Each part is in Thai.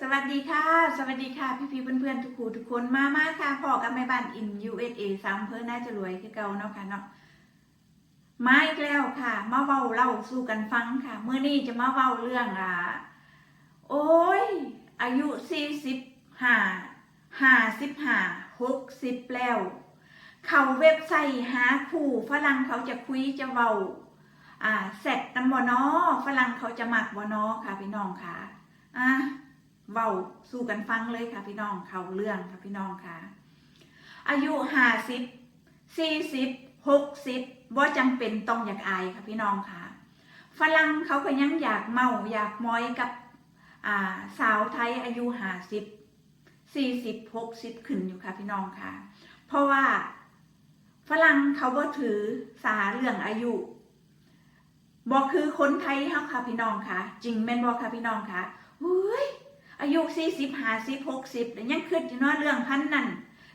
สวัสดีค่ะ สวัสดีค่ะ พี่พี่ๆเพื่อนๆทุกคู่ทุกคนมามาค่ะพอกับแม่บ้านอิน USA สามเพื่อน่าจะรวยคือเก่าเนาะค่ะเนาะมาอีกแล้วค่ะ มาเว้าเล่าสู่กันฟังค่ะเมื่อนี้จะมาเว้าเรื่องอะโอ้ย อายุสี่สิบห้าห้าสิบห้าหกสิบแล้ว เขาเว็บไซต์หาคู่ฝรั่งเขาจะคุยจะเว้าอ่าเสร็จน้ำบอนอฝรั่งเขาจะหมักบอนอค่ะพี่น้องค่ะอะ เว้าสู่กันฟังเลยค่ะพี่น้องเขาเรื่องค่ะพี่น้องค่ะ อายุห้าสิบสี่สิบหกสิบว่าจำเป็นต้องอยากอายค่ะพี่น้องค่ะฝรั่งเขาก็ยังอยากเมาอยากมอยกับาสาวไทยอายุห้าสิบสี่สิบหกสิบขึ้นอยู่ค่ะพี่น้องค่ะ เพราะว่าฝรั่งเขาบ่ถือสาเรื่องอายุบอกคือคนไทยเฮาค่ะพี่น้องค่ะ จริงแม่นบอกค่ะพี่น้องค่ะเฮ้ย อายุสี่สิบห้าสิบหกสิบยังคิดอยู่เนาะเรื่องพันนั่น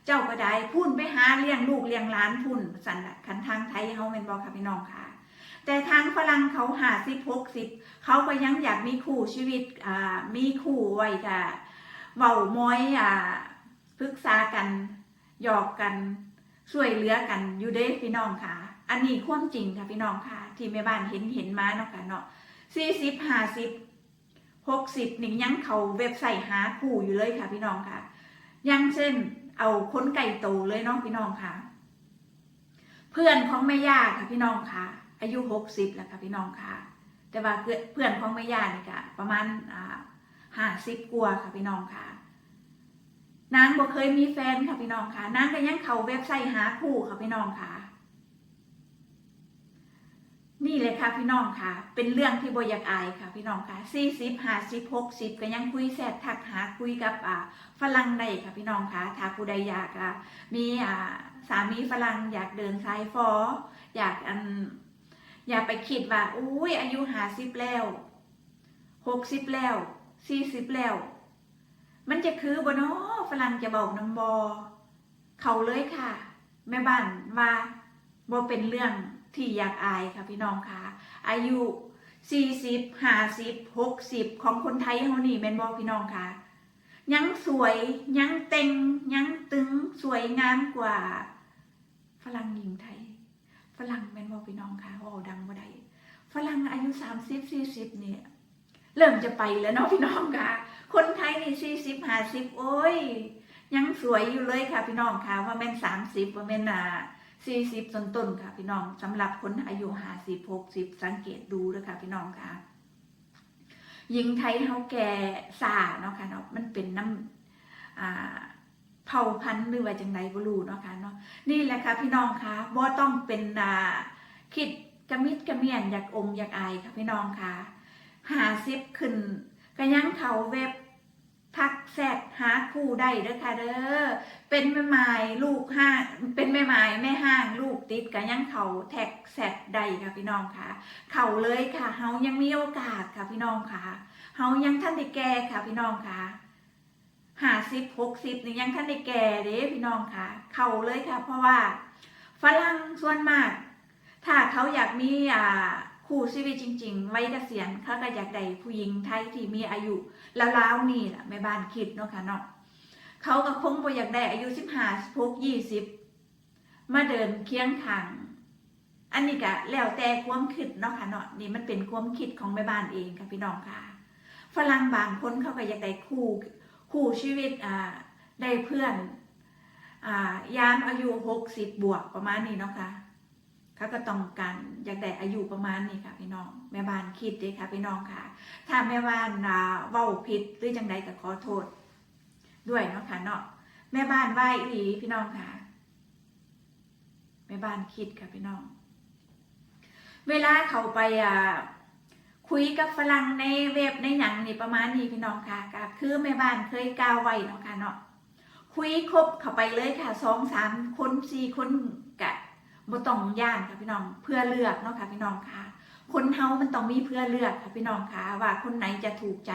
เจ้าก็ได้พุ่นไปหาเลี้ยงลูกเลี้ยงหลานพุ่นสันละคันทางไทยเขาเป็นบอกค่ะพี่น้องค่ะ แต่ทางฝรั่งเขาหาสิบหกสิบเขาก็ยังอยากมีคู่ชีวิตอ่ามีคู่ไว้ค่ะเว้ามอยอ่าปรึกษากันหยอกกันช่วยเหลือกันอยู่เด้พี่น้องค่ะ อันนี้ความจริงค่ะพี่น้องค่ะ ที่แม่บ้านเห็นเห็นมาเนาะค่ะเนาะสี่สิบห้าสิบ หกสิบนี่ยังเขาเว็บไซต์หาคู่อยู่เลยค่ะพี่น้องค่ะยังเช่นเอาค้นไก่โตเลยเนาะพี่น้องค่ะ เพื่อนของแม่ย่าค่ะพี่น้องค่ะ อายุหกสิบแล้วค่ะพี่น้องค่ะ แต่ว่าเพื่อนของแม่ย่านี่ค่ะประมาณอ่าห้าสิบกว่าค่ะพี่น้องค่ะนางบ่เคยมีแฟนค่ะพี่น้องค่ะนางก็ยังเขาเว็บไซต์หาคู่ค่ะพี่น้องค่ะ นี่เลยค่ะพี่น้องค่ะ เป็นเรื่องที่บอยากอายค่ะพี่น้องค่ะสี่สิบห้าสิบหกสิบก็ยังคุยแซดทักหาคุยกับอ่าฝรั่งได้ค่ะพี่น้องค่ะถ้าผู้ใดอยากอะมีอ่าสามีฝรั่งอยากเดินสายฟอ อยากอันอย่าไปคิดว่าอุ้ยอายุห้าสิบแล้วหกสิบแล้วสี่สิบแล้ว มันจะคือบ่เนาะฝรั่งจะบอกน้ำบอ เขาเลยค่ะ แม่บ้านว่าบ่เป็นเรื่อง ที่อยากอายค่ะพี่น้องค่ะ อายุ40 50 60ของคนไทยเฮานี่แม่นบ่พี่น้องค่ะยังสวยยังเต็งยังตึงสวยงามกว่า ฝรั่งหญิงไทย ฝรั่งแม่นบ่พี่น้องค่ะโอ้ดังบ่ได้ฝรั่งอายุ30 40เนี่ยเริ่มจะไปแล้วเนาะพี่น้องค่ะ คนไทยนี่40 50โอ้ย ยังสวยอยู่เลยค่ะพี่น้องค่ะ ว่าแม่น30ว่าแม่นอ่า สี่สิบต้นต้นๆค่ะพี่น้องสำหรับคนอายุห้าสิบหกสิบสังเกตดูเลยค่ะพี่น้องค่ะหญิงไทยเฮาแก่ซาเนาะค่ะเนาะมันเป็นน้ำอ่าเผ่าพันธุ์หรือว่าจังไดบ่รู้เนาะค่ะเนาะนี่แหละค่ะพี่น้องค่ะบ่ต้องเป็นอ่าคิดกระมิดกระเมียนอยากอมอยากอายค่ะพี่น้องค่ะหาซิบขึ้นก็ยังเขาเว็บ ทักแซดหาคู่ได้เด้อค่ะเด้อเป็นแม่ไม้ลูกห้างเป็นแม่ไม้แม่ห้างลูกติดกันยังเขาแท็กแซดได้ค่ะพี่น้องค่ะ เขาเลยค่ะเฮายังมีโอกาสค่ะพี่น้องค่ะเฮายังท่านได้แก่ค่ะพี่น้องค่ะห้าสิบหกสิบนี่ยังท่านได้แก่เด้พี่น้องค่ะ เขาเลยค่ะ เพราะว่าฝรั่งส่วนมาก ถ้าเขาอยากมีอ่า คู่ชีวิตจริงๆไว้เกษียณเขาก็อยากได้ผู้หญิงไทยที่มีอายุราวๆนี่แหละแม่บ้านคิดเนาะค่ะเนาะเขาก็คงบ่อยากได้อายุสิบห้าสิบหกยี่สิบมาเดินเคียงข้างอันนี้ก็แล้วแต่ความคิดเนาะค่ะเนาะนี่มันเป็นความคิดของแม่บ้านเองค่ะพี่น้องค่ะฝรั่งบางคนเขาก็อยากได้คู่คู่ชีวิตอ่าได้เพื่อนอ่ายามอายุหกสิบบวกประมาณนี้เนาะค่ะ เขาก็ต้องการอยากได้อายุประมาณนี้ค่ะพี่น้อง แม่บ้านคิดเด้ค่ะพี่น้องค่ะ ถ้าแม่บ้านอ่าเว้าผิดหรือจังใดก็ขอโทษ ด้วยเนาะค่ะเนาะแม่บ้านไหวอีหลีพี่น้องค่ะ แม่บ้านคิดค่ะพี่น้อง เวลาเขาไปอ่าคุยกับฝรั่งในเว็บในหนังนี่ประมาณนี้พี่น้องค่ะก็คือแม่บ้านเคยกล่าวไว้เนาะค่ะเนาะคุยครบเข้าไปเลยค่ะสองสามคนสี่คน บ่ต้องย่านค่ะพี่น้องเพื่อเลือกเนาะค่ะพี่น้องค่ะ คนเฮามันต้องมีเพื่อเลือกค่ะพี่น้องค่ะ ว่าคนไหนจะถูกใจ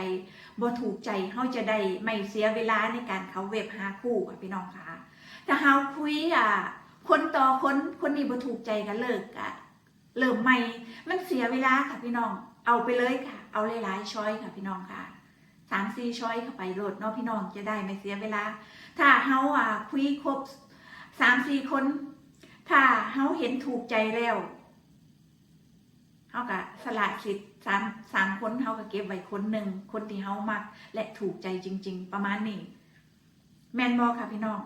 บ่ถูกใจเฮาจะได้ไม่เสียเวลาในการเขาเว็บหาคู่ค่ะพี่น้องค่ะถ้าเฮาคุยอะคนต่อคนคนนี้บ่ถูกใจกันเลิกอะเริ่มใหม่มันเสียเวลาค่ะพี่น้อง เอาไปเลยค่ะ เอาหลายๆช้อยค่ะพี่น้องค่ะสามสี่ช้อยเข้าไปโหลดเนาะพี่น้องจะได้ไม่เสียเวลา ถ้าเฮาอะคุยครบสามสี่คน ถ้าเฮาเห็นถูกใจแล้วเฮากะสละสิทธิ์สามสามคนเฮาก็เก็บไว้คนหนึ่งคนที่เฮามัก และถูกใจจริง ๆ ประมาณนี้แมนบอค่ะพี่น้อง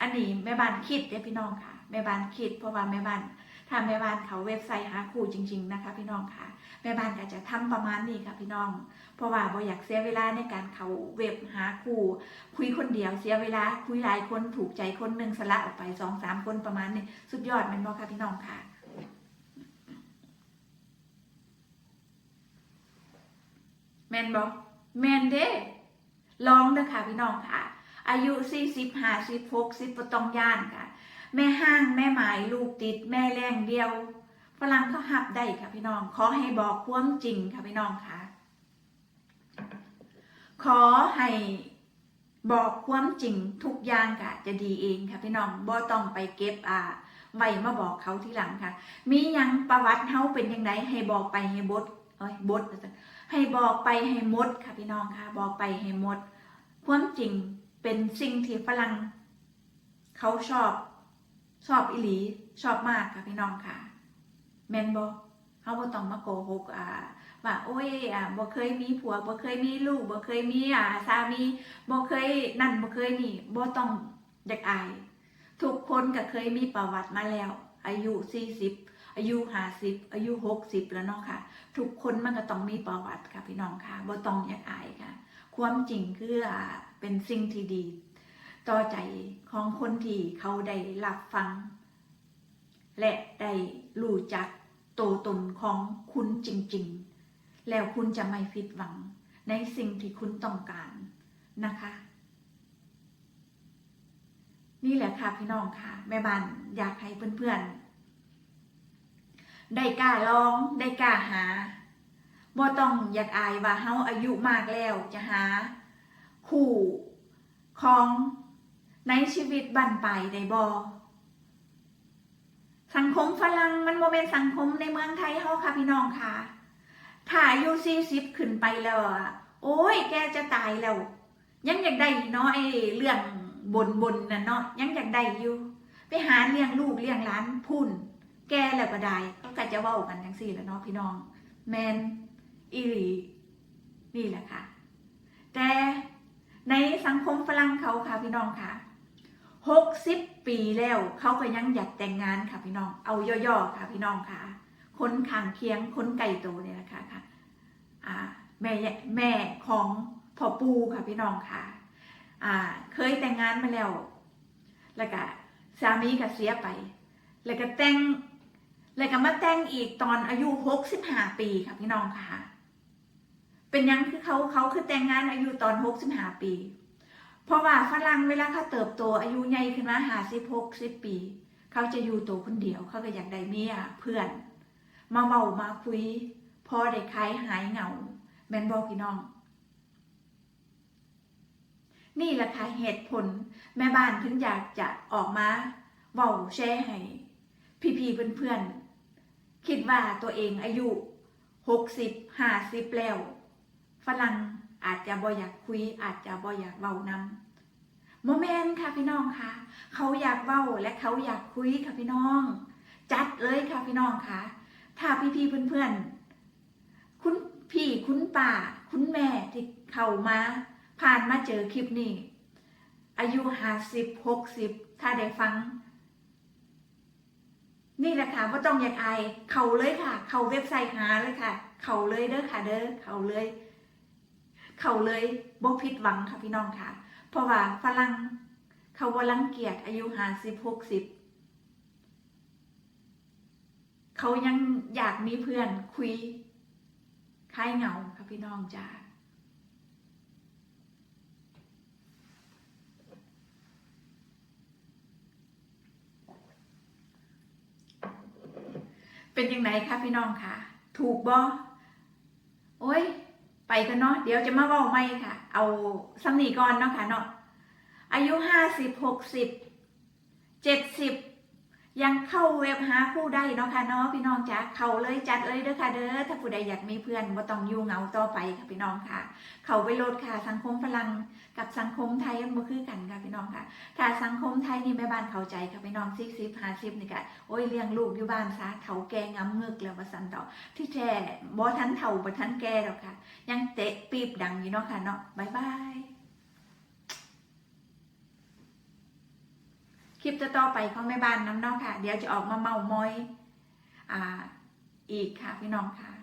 อันนี้แม่บ้านคิดเด้พี่น้องค่ะ แม่บ้านคิดเพราะว่าแม่บ้าน ถ้าแม่บ้านเขาเว็บไซต์หาคู่จริง ๆนะคะ พี่น้องค่ะ แม่บ้านก็จะทำประมาณนี้ค่ะพี่น้อง เพราะว่าบ่อยากเสียเวลาในการเขาเว็บหาคู่ คุยคนเดียวเสียเวลาคุยหลายคนถูกใจคนหนึ่งสละออกไปสองสามคนประมาณนี้สุดยอดแม่นบอค่ะพี่น้องค่ะแมนบอกแมนเด้ลองเด้อค่ะพี่น้องค่ะ อายุสี่สิบห้าสิบหกสิบปต้องย่านค่ะ แม่ห้างแม่หมายลูกติดแม่แรงเดียวฝรั่งเขาหับได้ค่ะพี่น้อง ขอให้บอกความจริงค่ะพี่น้องค่ะ ขอให้บอกความจริงทุกอย่างค่ะจะดีเองค่ะพี่น้องบ่ต้องไปเก็บอ่าไว้มาบอกเขาทีหลังค่ะ มียังประวัติเฮาเป็นยังไงให้บอกไปให้บดเอ้ยบดให้บอกไปให้หมดค่ะพี่น้องค่ะ บอกไปให้หมด ความจริงเป็นสิ่งที่ฝรั่งเขาชอบ ชอบอิหลีชอบมากค่ะพี่น้องค่ะ แมนบอเขาบ่ต้องมาโกหกอ่าว่าโอ้ยอ่าบ่เคยมีผัวบ่เคยมีลูกบ่เคยมีอ่าสามีบ่เคยนั่นบ่เคยนี่บ่ต้องอยากอาย ทุกคนก็เคยมีประวัติมาแล้ว อายุ40อายุ50อายุ60แล้วเนาะค่ะ ทุกคนมันก็ต้องมีประวัติค่ะพี่น้องค่ะบ่ต้องอยากอายค่ะ ความจริงคืออ่าเป็นสิ่งที่ดี ต่อใจของคนที่เขาได้รับฟัง และได้รู้จักตัวตนของคุณจริงๆ แล้วคุณจะไม่ผิดหวังในสิ่งที่คุณต้องการนะคะ นี่แหละค่ะพี่น้องค่ะ แม่บ้านอยากให้เพื่อนๆ ได้กล้าลองได้กล้าหาบ่ต้องอยากอายว่าเฮาอายุมากแล้วจะหา คู่ของ ในชีวิตบั้นปลายได้บ่สังคมฝรั่งมันโมเมนสังคมในเมืองไทยเฮาค่ะพี่น้องค่ะถ้าอายุสี่สิบขึ้นไปแล้วอะโอ้ยแกจะตายแล้ว ยังอยากได้เนาะไอ้เรื่องบนบนน่ะเนาะยังอยากได้อยู่ ไปหาเลี้ยงลูกเลี้ยงหลานพุ่น แกแล้วก็ได้ก็กจะเว้ากันจังสี่แล้วเนาะพี่น้อง แมนอีหลีนี่แหละค่ะ แต่ในสังคมฝรั่งเขาค่ะพี่น้องค่ะ หกสิบปีแล้ว เขาก็ยังอยากแต่งงานค่ะพี่น้อง เอาย่อๆค่ะพี่น้องค่ะ คนข้างเคียงคนไก่โตเนี่ยนะคะค่ะอ่าแม่แม่ของพ่อปูค่ะพี่น้องค่ะอ่าเคยแต่งงานมาแล้ว แล้วก็สามีก็เสียไป แล้วก็แต่งแล้วก็มาแต่งอีกตอนอายุหกสิบห้าปีค่ะพี่น้องค่ะ เป็นยังคือเขาเขาคือแต่งงานอายุตอนหกสิบห้าปี เพราะว่าฝรั่งเวลาเขาเติบโตอายุใหญ่ขึ้นมาหาสิบหกสิบปี เขาจะอยู่ตัวคนเดียวเขาก็อยากได้เมียเพื่อน มาเมามาคุย พอได้คลายหายเหงา แมนบอกพี่น้อง นี่แหละค่ะเหตุผลแม่บ้านถึงอยากจะออกมาเว้าแชร์ให้พี่ๆเพื่อนๆคิดว่าตัวเองอายุหกสิบห้าสิบแล้ว ฝรั่งอาจจะบ่อยากคุยอาจจะบ่อยากเว้านำ โมเมนค่ะพี่น้องค่ะ เขาอยากเว้าและเขาอยากคุยค่ะพี่น้อง จัดเลยค่ะพี่น้องค่ะ ถ้าพี่ๆเพื่อนๆ คุณพี่คุณป่าคุณแม่ที่เข้ามา ผ่านมาเจอคลิปนี้ อายุห้าสิบหกสิบถ้าได้ฟัง นี่แหละค่ะว่าต้องอยากอายเขาเลยค่ะ เขาเว็บไซต์หาเลยค่ะ เขาเลยเด้อค่ะเด้อเขาเลย เขาเลยบ่ผิดหวังค่ะพี่น้องค่ะ เพราะว่าฝรั่งเขาว่ารังเกียจอายุห้าสิบหกสิบเขายังอยากมีเพื่อนคุยคลายเหงาค่ะพี่น้องจ้าเป็นยังไงคะพี่น้องคะถูกบ่โอ้ย ไปกันเนาะเดี๋ยวจะมาเว้าไม่ค่ะ เอาสำนีก่อนเนาะค่ะเนาะอายุห้าสิบหกสิบเจ็ดสิบ ยังเข้าเว็บหาคู่ได้เนาะค่ะเนาะพี่น้องจ๋าเข้าเลยจัดเลยเด้อค่ะเด้อถ้าผู้ใดอยากมีเพื่อนบ่ต้องอยู่เหงาต่อไปค่ะพี่น้องค่ะ เข้าไปโหลดค่ะสังคมฝรั่งกับสังคมไทยมันบ่คือกันค่ะพี่น้องค่ะ ถ้าสังคมไทยนี่แม่บ้านเข้าใจค่ะพี่น้อง40 50นี่ก็โอ้ยเลี้ยงลูกอยู่บ้านซะเฒ่าแก่งำเงึกแล้วว่าซั่นดอกที่แท้บ่ทันเฒ่าบ่ทันแก่ดอกค่ะ ยังเตะปีบดังอยู่เนาะค่ะเนาะบ๊ายบาย คลิปต่อๆไปของแม่บ้านน้ำเนอกค่ะ เดี๋ยวจะออกมาเมามอยอ่าอีกค่ะพี่น้องค่ะ